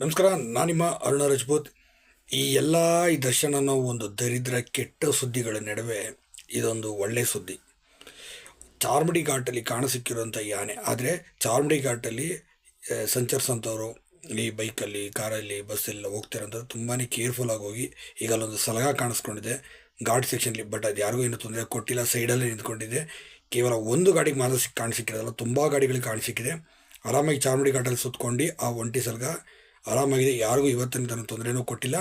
ನಮಸ್ಕಾರ, ನಾನು ನಿಮ್ಮ ಅರುಣ ರಜಪೂತ್. ಈ ಎಲ್ಲ ಈ ದರ್ಶನ ಅನ್ನೋ ಒಂದು ದರಿದ್ರ, ಕೆಟ್ಟ ಸುದ್ದಿಗಳ ನಡುವೆ ಇದೊಂದು ಒಳ್ಳೆಯ ಸುದ್ದಿ. ಚಾರ್ಮಡಿ ಘಾಟಲ್ಲಿ ಕಾಣಸಿಕ್ಕಿರುವಂಥ ಈ ಆನೆ ಆದರೆ ಚಾರ್ಮಡಿ ಘಾಟಲ್ಲಿ ಸಂಚರಿಸೋಂಥವ್ರು ಈ ಬೈಕಲ್ಲಿ, ಕಾರಲ್ಲಿ, ಬಸ್ಸೆಲ್ಲ ಹೋಗ್ತಿರೋಂಥದ್ದು ತುಂಬಾ ಕೇರ್ಫುಲ್ಲಾಗಿ ಹೋಗಿ ಈಗ ಅಲ್ಲೊಂದು ಸಲಗ ಕಾಣಿಸ್ಕೊಂಡಿದೆ. ಘಾಟ್ ಸೆಕ್ಷನ್ಲಿ, ಬಟ್ ಅದು ಯಾರಿಗೂ ಏನು ತೊಂದರೆ ಕೊಟ್ಟಿಲ್ಲ, ಸೈಡಲ್ಲೇ ನಿಂತ್ಕೊಂಡಿದೆ. ಕೇವಲ ಒಂದು ಗಾಡಿಗೆ ಮಾತ್ರ ಸಿಕ್ ಕಾಣಿಸಿಕ್ಕಿರೋದಲ್ಲ ತುಂಬ ಗಾಡಿಗಳಿಗೆ ಕಾಣಿಸಿಕ್ಕಿದೆ ಆರಾಮಾಗಿ ಚಾರ್ಮಡಿ ಘಾಟಲ್ಲಿ ಸುತ್ಕೊಂಡು ಆ ಒಂಟಿ ಸಲಗ ಆರಾಮಾಗಿದೆ. ಯಾರಿಗೂ ಇವತ್ತಿನ ತನಕ ತೊಂದರೆನೂ ಕೊಟ್ಟಿಲ್ಲ.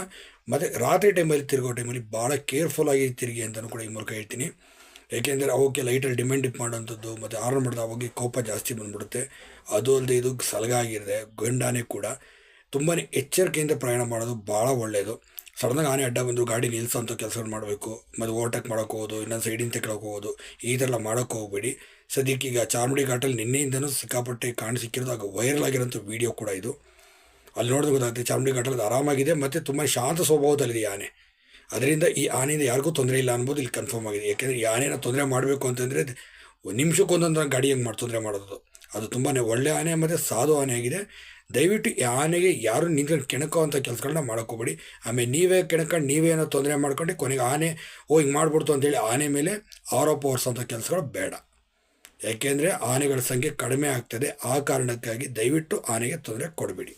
ಮತ್ತು ರಾತ್ರಿ ಟೈಮಲ್ಲಿ ತಿರುಗೋ ಟೈಮಲ್ಲಿ ಭಾಳ ಕೇರ್ಫುಲ್ಲಾಗಿ ತಿರುಗಿ ಅಂತಲೂ ಕೂಡ ಈ ಮೂಲಕ ಹೇಳ್ತೀನಿ. ಏಕೆಂದರೆ ಅವಕ್ಕೆ ಲೈಟಲ್ಲಿ ಡಿಮ್ಯಾಂಡ್ ಡಿಪ್ ಮಾಡೋಂಥದ್ದು ಮತ್ತು ಆರ್ಡರ್ ಮಾಡಿದ ಅವಾಗ ಕೋಪ ಜಾಸ್ತಿ ಬಂದ್ಬಿಡುತ್ತೆ. ಅದು ಅಲ್ಲದೆ ಇದು ಸಲಗ ಆಗಿರದೆ ಗಂಡಾನೇ ಕೂಡ ತುಂಬಾ ಎಚ್ಚರಿಕೆಯಿಂದ ಪ್ರಯಾಣ ಮಾಡೋದು ಭಾಳ ಒಳ್ಳೆಯದು ಸಡನ್ನಾಗಿ ಆನೆ ಅಡ್ಡ ಬಂದರೂ ಗಾಡಿ ನಿಲ್ಲಿಸೋಂಥ ಕೆಲಸಗಳು ಮಾಡಬೇಕು. ಮತ್ತು ಓವರ್ಟೇಕ್ ಮಾಡೋಕೆ ಹೋಗೋದು, ಇನ್ನೊಂದು ಸೈಡಿಂದ ತೆಗೊಳಕ್ಕೆ ಹೋಗೋದು, ಈ ಥರ ಎಲ್ಲ ಮಾಡೋಕ್ಕೆ ಹೋಗ್ಬೇಡಿ. ಸದ್ಯಕ್ಕೀಗ ಚಾರ್ಮುಡಿ ಘಾಟಲ್ಲಿ ನಿನ್ನೆಯಿಂದನೂ ಸಿಕ್ಕಾಪಟ್ಟೆ ಕಾಣಿಸಿಕ್ಕಿರೋದು ಆಗ ವೈರಲ್ ಆಗಿರೋಂಥ ವೀಡಿಯೋ ಕೂಡ ಇದು. ಅಲ್ಲಿ ನೋಡಿದ್ರೆ ಗೊತ್ತಾಗುತ್ತೆ ಚಾಮುಂಡಿ ಘಟ್ಟದ ಆರಾಮಾಗಿದೆ ಮತ್ತು ತುಂಬ ಶಾಂತ ಸ್ವಭಾವದಲ್ಲಿದೆ ಆನೆ. ಅದರಿಂದ ಈ ಆನೆಯಿಂದ ಯಾರಿಗೂ ತೊಂದರೆ ಇಲ್ಲ ಅನ್ಬೋದು, ಇಲ್ಲಿ ಕನ್ಫರ್ಮ್ ಆಗಿದೆ. ಯಾಕೆಂದರೆ ಈ ಆನೆನ ತೊಂದರೆ ಮಾಡಬೇಕು ಅಂತಂದರೆ ಒಂದು ನಿಮಿಷಕ್ಕೊಂದೊಂದು ಗಾಡಿ ಹೆಂಗೆ ಮಾಡಿ, ತೊಂದರೆ ಮಾಡೋದು. ಅದು ತುಂಬಾ ಒಳ್ಳೆ ಆನೆ ಮತ್ತು ಸಾಧು ಆನೆ ಆಗಿದೆ. ದಯವಿಟ್ಟು ಈ ಆನೆಗೆ ಯಾರು ನಿಂತ್ಕೊಂಡು ಕೆಣಕೋ ಅಂಥ ಕೆಲಸಗಳನ್ನ ಮಾಡ್ಕೋಬೇಡಿ. ಆಮೇಲೆ ನೀವೇ ಕೆಣಕೊಂಡು ನೀವೇ ಏನೋ ತೊಂದರೆ ಮಾಡ್ಕೊಂಡು ಕೊನೆಗೆ ಆನೆ, ಓ, ಹಿಂಗೆ ಮಾಡಿಬಿಡ್ತು ಅಂತೇಳಿ ಆನೆ ಮೇಲೆ ಆರೋಪ ಹೊರಿಸೋಂಥ ಕೆಲಸಗಳು ಬೇಡ. ಯಾಕೆಂದರೆ ಆನೆಗಳ ಸಂಖ್ಯೆ ಕಡಿಮೆ ಆಗ್ತದೆ. ಆ ಕಾರಣಕ್ಕಾಗಿ ದಯವಿಟ್ಟು ಆನೆಗೆ ತೊಂದರೆ ಕೊಡಬೇಡಿ.